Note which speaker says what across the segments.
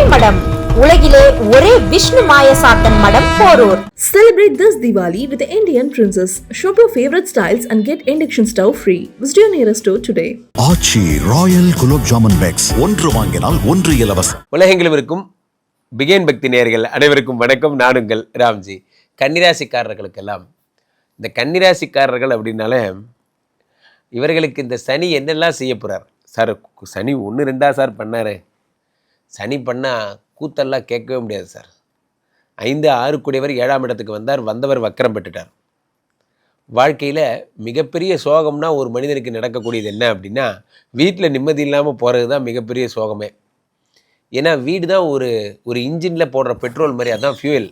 Speaker 1: ஸ்ரீமடம் உலகிலே ஒரே விஷ்ணு மாயசாத்தன் மடம் Porur.
Speaker 2: Celebrate this Diwali with the Indian Princess. Shop your favorite styles and get induction stove free. Visit your nearest store today.
Speaker 3: Aachi royal gulab jamun packs. ஒன்று வாங்கினால் ஒன்று இலவசம்.
Speaker 4: உலகெங்கிலும் இருக்கும் பிகேன் பக்தி நேயர்கள் அனைவருக்கும் வணக்கம். நானுங்கள் ராம்ஜி. கன்னிராசிக்காரர்களுக்கெல்லாம் இந்த கன்னிராசிக்காரர்கள் அப்படின்னாலே இவர்களுக்கு இந்த சனி என்னெல்லாம் செய்ய போகிறார் சார் சனி ஒன்று ரெண்டா சார் பண்ணார். சனி பண்ணால் கூத்தெல்லாம் கேட்கவே முடியாது சார். ஐந்து ஆறு கூடியவர் ஏழாம் இடத்துக்கு வந்தார் வந்தவர் வக்கரம் பெற்றுட்டார். வாழ்க்கையில் மிகப்பெரிய சோகம்னா ஒரு மனிதனுக்கு நடக்கக்கூடியது என்ன அப்படின்னா வீட்டில் நிம்மதி இல்லாமல் போகிறது தான் மிகப்பெரிய சோகமே. ஏன்னா வீடு தான் ஒரு ஒரு இன்ஜினில் போடுற பெட்ரோல் மாதிரி அதுதான் ஃபியூயல்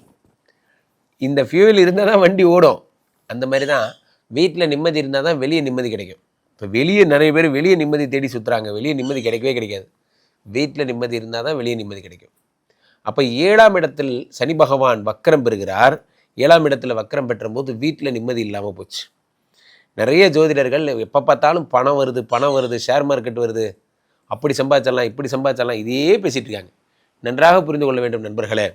Speaker 4: இந்த ஃபியூயல் இருந்தால் தான் வண்டி ஓடும். அந்த மாதிரி தான் வீட்டில் நிம்மதி இருந்தால் தான் வெளியே நிம்மதி கிடைக்கும். இப்போ வெளியே நிறைய பேர் வெளியே நிம்மதி தேடி சுற்றுறாங்க வெளியே நிம்மதி கிடைக்கவே கிடைக்காது. வீட்டில் நிம்மதி இருந்தால் தான் வெளியே நிம்மதி கிடைக்கும். அப்போ ஏழாம் இடத்தில் சனி பகவான் வக்கரம் பெறுகிறார். ஏழாம் இடத்துல வக்கரம் பெற்ற போது வீட்டில் நிம்மதி இல்லாமல் போச்சு. நிறைய ஜோதிடர்கள் எப்போ பார்த்தாலும் பணம் வருது பணம் வருது ஷேர் மார்க்கெட் வருது. அப்படி சம்பாதிச்சிடலாம் இப்படி சம்பாதிச்சிடலாம் இதையே பேசிகிட்டு இருக்காங்க. நன்றாக புரிந்து கொள்ள வேண்டும் நண்பர்களே.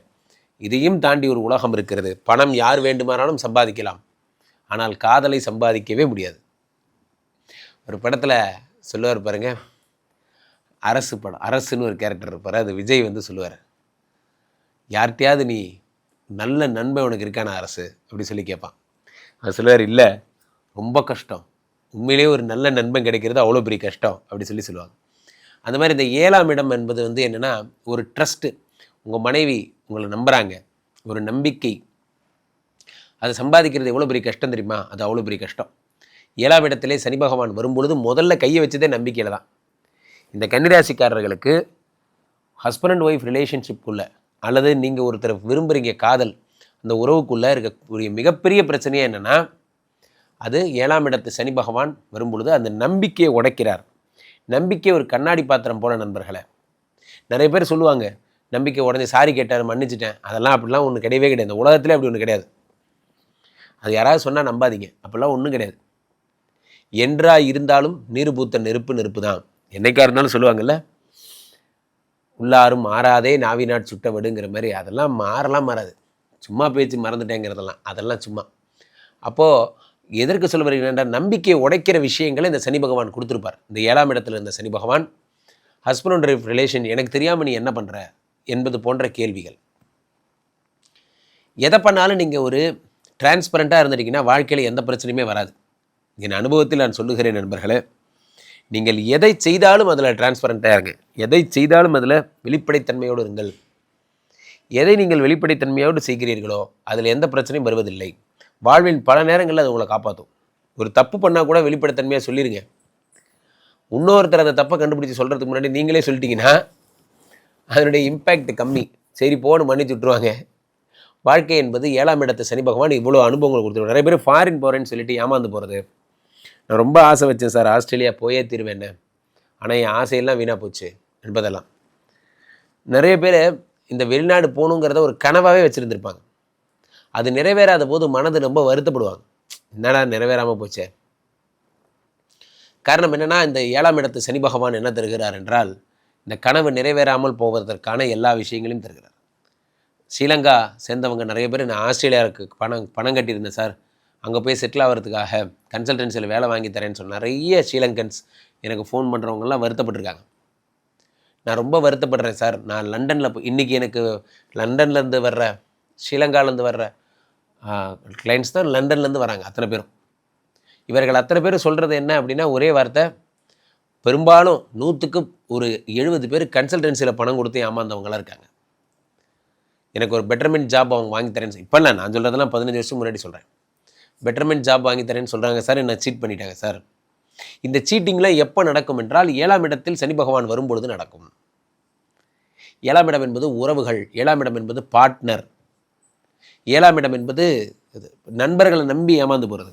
Speaker 4: இதையும் தாண்டி ஒரு உலகம் இருக்கிறது. பணம் யார் வேண்டுமானாலும் சம்பாதிக்கலாம். ஆனால் காதலை சம்பாதிக்கவே முடியாது. ஒரு படத்தில் சொல்லுவார் பாருங்கள் அரசு படம் அரசுன்னு ஒரு கேரக்டர் இருப்பார். அது விஜய் வந்து சொல்லுவார். யார்கிட்டையாவது நீ நல்ல நண்பன் உனக்கு இருக்கான அரசு? அப்படி சொல்லி கேட்பான். அது சொல்லுவார் இல்லை ரொம்ப கஷ்டம். உண்மையிலேயே ஒரு நல்ல நண்பன் கிடைக்கிறது அவ்வளோ பெரிய கஷ்டம் அப்படி சொல்லி சொல்லுவாங்க. அந்த மாதிரி இந்த ஏழாம் இடம் என்பது வந்து என்னென்னா ஒரு ட்ரஸ்ட்டு உங்கள் மனைவி உங்களை நம்புகிறாங்க ஒரு நம்பிக்கை. அதை சம்பாதிக்கிறது எவ்வளோ பெரிய கஷ்டம் தெரியுமா? அது அவ்வளோ பெரிய கஷ்டம். ஏழாம் இடத்திலே சனி பகவான் வரும்பொழுது முதல்ல கையை வச்சதே நம்பிக்கையில் தான். இந்த கன்னிராசிக்காரர்களுக்கு ஹஸ்பண்ட் அண்ட் ஒய்ஃப் ரிலேஷன்ஷிப்புக்குள்ளே அல்லது நீங்கள் ஒருத்தர் விரும்புகிறீங்க காதல் அந்த உறவுக்குள்ளே இருக்கக்கூடிய மிகப்பெரிய பிரச்சனையே என்னென்னா அது ஏழாம் இடத்து சனி பகவான் வரும்பொழுது அந்த நம்பிக்கையை உடைக்கிறார். நம்பிக்கை ஒரு கண்ணாடி பாத்திரம் போல நண்பர்களை. நிறைய பேர் சொல்லுவாங்க நம்பிக்கை உடஞ்சி சாரி கேட்டார் மன்னிச்சிட்டேன். அதெல்லாம் அப்படிலாம் ஒன்று கிடையவே கிடையாது. இந்த உலகத்தில் அப்படி ஒன்று கிடையாது. அது யாராவது சொன்னால் நம்பாதீங்க. அப்படிலாம் ஒன்றும் கிடையாது. என்றா இருந்தாலும் நீர் பூத்த நெருப்பு நெருப்பு தான் என்னைக்கா இருந்தாலும் சொல்லுவாங்கல்ல உள்ளாரும் மாறாதே நாவினாட் சுட்ட விடுங்கிற மாதிரி. அதெல்லாம் மாறலாம் மாறாது. சும்மா பேச்சு மறந்துட்டேங்கிறதெல்லாம் அதெல்லாம் சும்மா. அப்போது எதற்கு சொல்ல வருகிறேன் நம்பிக்கையை உடைக்கிற விஷயங்களை இந்த சனி பகவான் கொடுத்துருப்பார். இந்த ஏழாம் இடத்துல இருந்த சனி பகவான் ஹஸ்பண்ட் அண்ட் ஒய்ஃப் ரிலேஷன் எனக்கு தெரியாமல் நீ என்ன பண்ணுற என்பது போன்ற கேள்விகள். எதை பண்ணாலும் நீங்கள் ஒரு டிரான்ஸ்பரண்ட்டாக இருந்துட்டீங்கன்னா வாழ்க்கையில் எந்த பிரச்சனையுமே வராது. என் அனுபவத்தில் நான் சொல்லுகிறேன் நண்பர்களே நீங்கள் எதை செய்தாலும் அதில் டிரான்ஸ்பரண்ட்டாக இருங்க. எதை செய்தாலும் அதில் வெளிப்படைத்தன்மையோடு இருங்கள். எதை நீங்கள் வெளிப்படைத்தன்மையோடு செய்கிறீர்களோ அதில் எந்த பிரச்சனையும் வருவதில்லை. வாழ்வின் பல நேரங்களில் அது உங்களை காப்பாற்றும் ஒரு தப்பு பண்ணால் கூட வெளிப்படைத்தன்மையாக சொல்லிடுங்க இன்னொருத்தர் அந்த தப்பை கண்டுபிடிச்சி சொல்கிறதுக்கு முன்னாடி நீங்களே சொல்லிட்டீங்கன்னா அதனுடைய இம்பேக்ட் கம்மி. சரி போன்னு மன்னிச்சு விட்ருவாங்க வாழ்க்கை என்பது ஏழாம் இடத்து சனி பகவான் இவ்வளோ அனுபவங்கள் கொடுத்துருவோம் நிறைய பேர் ஃபாரின் போகிறேன்னு சொல்லிட்டு ஏமாந்து போகிறது நான் ரொம்ப ஆசை வச்சேன் சார் ஆஸ்திரேலியா போயே தீருவேன் ஆனால் என் ஆசையெல்லாம் வீணாக போச்சு என்பதெல்லாம். நிறைய பேர் இந்த வெளிநாடு போகணுங்கிறத ஒரு கனவாகவே வச்சுருந்துருப்பாங்க. அது நிறைவேறாத போது மனது ரொம்ப வருத்தப்படுவாங்க. என்னடா நிறைவேறாமல் போச்சே? காரணம் என்னென்னா இந்த ஏழாம் இடத்து சனி பகவான் என்ன தருகிறார் என்றால் இந்த கனவு நிறைவேறாமல் போவதற்கான எல்லா விஷயங்களையும் தருகிறார். ஸ்ரீலங்கா சேர்ந்தவங்க நிறைய பேர் நான் ஆஸ்திரேலியாவுக்கு பணம் பணம் கட்டியிருந்தேன் சார். அங்கே போய் செட்டில் ஆகிறதுக்காக கன்சல்டன்சியில் வேலை வாங்கி தரேன்னு சொன்ன நிறைய ஸ்ரீலங்கன்ஸ் எனக்கு ஃபோன் பண்ணுறவங்கலாம் வருத்தப்பட்டிருக்காங்க. நான் ரொம்ப வருத்தப்படுறேன் சார். நான் லண்டனில் போய் இன்றைக்கி எனக்கு லண்டன்லேருந்து வர்ற ஸ்ரீலங்காலேருந்து வர்ற கிளைண்ட்ஸ் தான் லண்டன்லேருந்து வராங்க அத்தனை பேரும். இவர்கள் அத்தனை பேர் சொல்கிறது என்ன அப்படின்னா ஒரே வார்த்தை பெரும்பாலும் நூற்றுக்கு ஒரு எழுபது பேர் கன்சல்டன்சியில் பணம் கொடுத்து ஏமாந்தவங்களாம் இருக்காங்க. எனக்கு ஒரு பெட்டர்மெண்ட் ஜாப் அவங்க வாங்கி தரேன்னு இப்போ இல்லை நான் சொல்கிறதெல்லாம் பதினஞ்சு வருஷம் முன்னாடி சொல்கிறேன் பெட்டர்மெண்ட் ஜாப் வாங்கி தரேன்னு சொல்கிறாங்க சார் என்ன சீட் பண்ணிட்டாங்க சார் இந்த சீட்டிங்கில் எப்போ நடக்கும் என்றால் ஏழாம் இடத்தில் சனி பகவான் வரும்பொழுது நடக்கும். ஏழாம் இடம் என்பது உறவுகள் ஏழாம் இடம் என்பது பார்ட்னர் ஏழாம் இடம் என்பது இது நண்பர்களை நம்பி ஏமாந்து போகிறது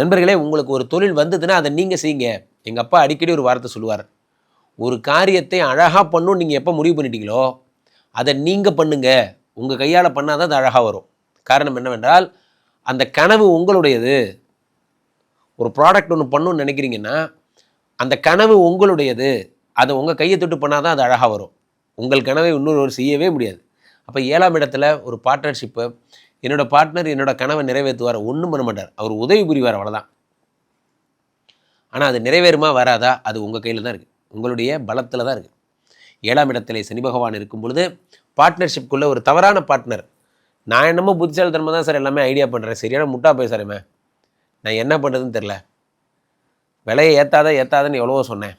Speaker 4: நண்பர்களே உங்களுக்கு ஒரு தொழில் வந்ததுன்னா அதை நீங்கள் செய்யுங்க. எங்கள் அப்பா அடிக்கடி ஒரு வார்த்தை சொல்லுவார். ஒரு காரியத்தை அழகாக பண்ணும் நீங்கள் எப்போ முடிவு பண்ணிட்டீங்களோ அதை நீங்கள் பண்ணுங்க. உங்கள் கையால் பண்ணால் தான் அது அழகாக வரும். காரணம் என்னவென்றால் அந்த கனவு உங்களுடையது. ஒரு ப்ராடக்ட் ஒன்று பண்ணணும்னு நினைக்கிறீங்கன்னா அந்த கனவு உங்களுடையது. அதை உங்கள் கையை தொட்டு பண்ணால் தான் அது அழகாக வரும். உங்கள் கனவை இன்னொரு செய்யவே முடியாது. அப்போ ஏழாம் இடத்துல ஒரு பார்ட்னர்ஷிப்பு என்னோடய பார்ட்னர் என்னோட கனவை நிறைவேற்றுவார். ஒன்றும் பண்ண மாட்டார். அவர் உதவி புரிவார் அவ்வளோதான் ஆனால் அது நிறைவேறுமா வராதா? அது உங்கள் கையில் தான் இருக்குது உங்களுடைய பலத்தில் தான் இருக்குது ஏழாம் இடத்துல சனி பகவான் இருக்கும் பொழுது பார்ட்னர்ஷிப்குள்ளே ஒரு தவறான பார்ட்னர் நான் என்னமோ புத்திசாலித்தனமாக தான் சார் எல்லாமே ஐடியா பண்ணுறேன் சரியான முட்டா சாருமே நான் என்ன பண்ணுறதுன்னு தெரில விலையை ஏற்றாத ஏற்றாதன்னு எவ்வளவோ சொன்னேன்.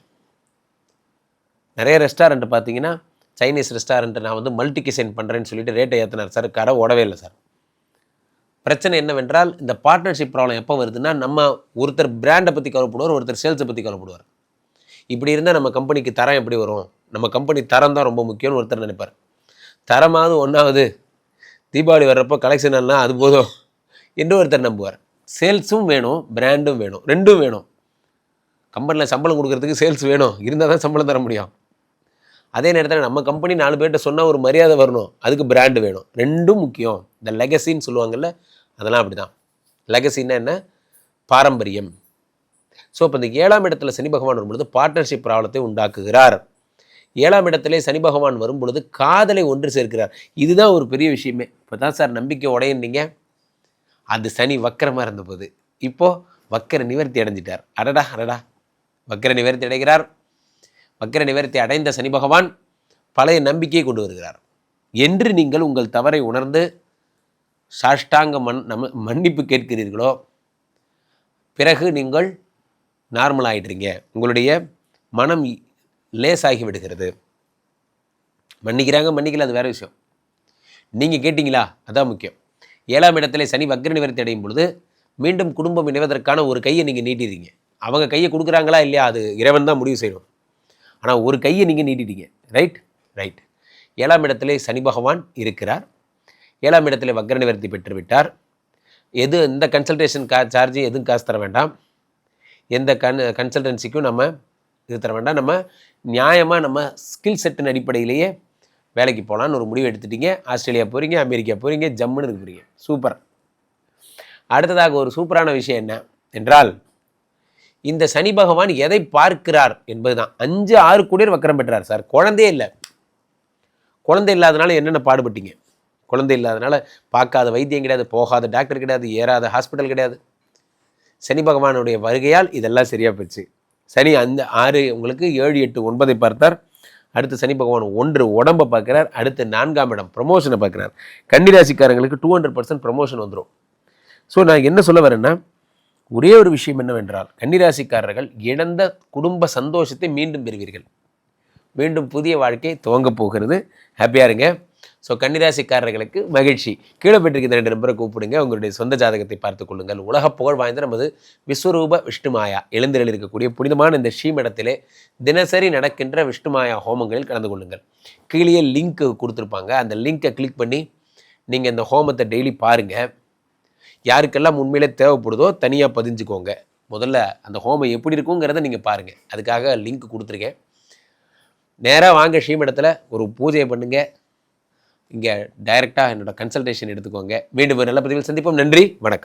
Speaker 4: நிறைய ரெஸ்டாரண்ட் பார்த்தீங்கன்னா சைனீஸ் ரெஸ்டாரண்ட் நான் வந்து மல்டி கிசைன் பண்ணுறேன்னு சொல்லிட்டு ரேட்டை ஏற்றினார் சார் கடை ஓடவே இல்லை சார். பிரச்சனை என்னவென்றால் இந்த பார்ட்னர்ஷிப் ப்ராப்ளம் எப்போ வருதுன்னா நம்ம ஒருத்தர் பிராண்டை பற்றி கவலைப்படுவார் ஒருத்தர் சேல்ஸை பற்றி கவலைப்படுவார். இப்படி இருந்தால் நம்ம கம்பெனிக்கு தரம் எப்படி வரும்? நம்ம கம்பெனி தரம் தான் ரொம்ப முக்கியம்னு ஒருத்தர் நினைப்பார். தரமாவது ஒன்றாவது தீபாவளி வர்றப்போ கலெக்ஷன் எல்லாம் அது போதும். என்று ஒருத்தர் நம்புவார். சேல்ஸும் வேணும் பிராண்டும் வேணும் ரெண்டும் வேணும். கம்பெனியில் சம்பளம் கொடுக்கறதுக்கு சேல்ஸ் வேணும். இருந்தால் தான் சம்பளம் தர முடியும். அதே நேரத்தில் நம்ம கம்பெனி நாலு பேர்கிட்ட சொன்னால் ஒரு மரியாதை வரணும். அதுக்கு பிராண்டு வேணும். ரெண்டும் முக்கியம். இந்த லெகசின்னு சொல்லுவாங்கல்ல அதெல்லாம் அப்படி தான் லெகசின்னா என்ன? பாரம்பரியம். ஸோ இப்போ இந்த ஏழாம் இடத்துல சனி பகவான் வரும்பொழுது பார்ட்னர்ஷிப் ப்ராப்ளத்தை உண்டாக்குகிறார். ஏழாம் இடத்திலே சனி பகவான் வரும் பொழுது காதலை ஒன்று சேர்க்கிறார். இதுதான் ஒரு பெரிய விஷயமே. இப்போ தான் சார் நம்பிக்கை உடையனீங்க அது சனி வக்கரமாக இருந்தபோது. இப்போது வக்கர நிவர்த்தி அடைஞ்சிட்டார். அடடா அடடா. வக்கர நிவர்த்தி அடைகிறார். வக்கர நிவர்த்தி அடைந்த சனி பகவான் பழைய நம்பிக்கையை கொண்டு வருகிறார். என்று நீங்கள் உங்கள் தவறை உணர்ந்து சாஷ்டாங்க மண் நம்ம மன்னிப்பு கேட்கிறீர்களோ பிறகு நீங்கள் நார்மல் ஆகிடுறீங்க உங்களுடைய மனம் லேசாகி விடுகிறது மன்னிக்கிறாங்க மன்னிக்கல அது வேற விஷயம். நீங்கள் கேட்டிங்களா? அதான் முக்கியம். ஏழாம் இடத்துல சனி வக்ர நிவர்த்தி அடையும் பொழுது மீண்டும் குடும்பம் இணைவதற்கான ஒரு கையை நீங்கள் நீட்டிடுறீங்க அவங்க கையை கொடுக்குறாங்களா இல்லையா? அது இறைவன் தான் முடிவு செய்யணும் ஆனால் ஒரு கையை நீங்கள் நீட்டிட்டீங்க. ரைட் ரைட் ஏழாம் இடத்திலே சனி பகவான் இருக்கிறார். ஏழாம் இடத்திலே வக்ர நிவர்த்தி பெற்றுவிட்டார். எது எந்த கன்சல்டேஷன் கா சார்ஜ் எதுவும் காசு தர வேண்டாம். எந்த கன் கன்சல்டன்சிக்கும் நம்ம இது தர வேண்டாம். நம்ம நியாயமாக நம்ம ஸ்கில் செட்டின் அடிப்படையிலேயே வேலைக்கு போகலான்னு ஒரு முடிவு எடுத்துட்டீங்க. ஆஸ்திரேலியா போகிறீங்க அமெரிக்கா போகிறீங்க ஜம்முன்னு இருக்க போகிறீங்க சூப்பர். அடுத்ததாக ஒரு சூப்பரான விஷயம் என்ன என்றால் இந்த சனி பகவான் எதை பார்க்கிறார் என்பதுதான். அஞ்சு ஆறு கோடியர் வக்கரம் பெற்றார் சார். குழந்தையே இல்லை. குழந்தை இல்லாதனால என்னென்ன பாடுபட்டீங்க? குழந்தை இல்லாதனால பார்க்காத வைத்தியம் கிடையாது போகாத டாக்டர் கிடையாது ஏறாத ஹாஸ்பிட்டல் கிடையாது. சனி பகவானுடைய வருகையால் இதெல்லாம் சரியாக போச்சு. சனி அந்த ஆறு உங்களுக்கு ஏழு எட்டு ஒன்பதை பார்த்தார். அடுத்து சனி பகவான் ஒன்று உடம்பை பார்க்குறார். அடுத்து நான்காம் இடம் ப்ரமோஷனை பார்க்குறார். கன்னிராசிக்காரங்களுக்கு டூ ஹண்ட்ரட் பர்சன்ட் ப்ரமோஷன் வந்துடும் ஸோ நான் என்ன சொல்ல வரேன்னா ஒரே ஒரு விஷயம் என்னவென்றால் கன்னிராசிக்காரர்கள் இழந்த குடும்ப சந்தோஷத்தை மீண்டும் பெறுவீர்கள். மீண்டும் புதிய வாழ்க்கை துவங்கப் போகிறது. ஹாப்பியாக இருங்க. ஸோ கன்னிராசிக்காரர்களுக்கு மகிழ்ச்சி. கீழே பெற்றிருக்கிற ரெண்டு நம்பரை கூப்பிடுங்க. உங்களுடைய சொந்த ஜாதகத்தை பார்த்துக் கொள்ளுங்கள். உலக புகழ் வாய்ந்த நமது விஸ்வரூப விஷ்ணுமாயா எழுந்திரல் இருக்கக்கூடிய புனிதமான இந்த ஸ்ரீமடத்திலே தினசரி நடக்கின்ற விஷ்ணுமாயா ஹோமங்களில் கலந்து கொள்ளுங்கள். கீழே லிங்க் கொடுத்துருப்பாங்க. அந்த லிங்கை கிளிக் பண்ணி நீங்கள் இந்த ஹோமத்தை டெய்லி பாருங்கள் யாருக்கெல்லாம் உண்மையிலே தேவைப்படுதோ தனியாக பதிஞ்சுக்கோங்க. முதல்ல அந்த ஹோமம் எப்படி இருக்குங்கிறத நீங்கள் பாருங்கள் அதுக்காக லிங்க் கொடுத்துருக்கேன். நேராக வாங்க ஸ்ரீமடத்தில் ஒரு பூஜையை பண்ணுங்கள் இங்கே டைரெக்டாக என்னோட கன்சல்டேஷன் எடுத்துக்கோங்க. மீண்டும் ஒரு நல்ல பதிவில் சந்திப்போம். நன்றி. வணக்கம்.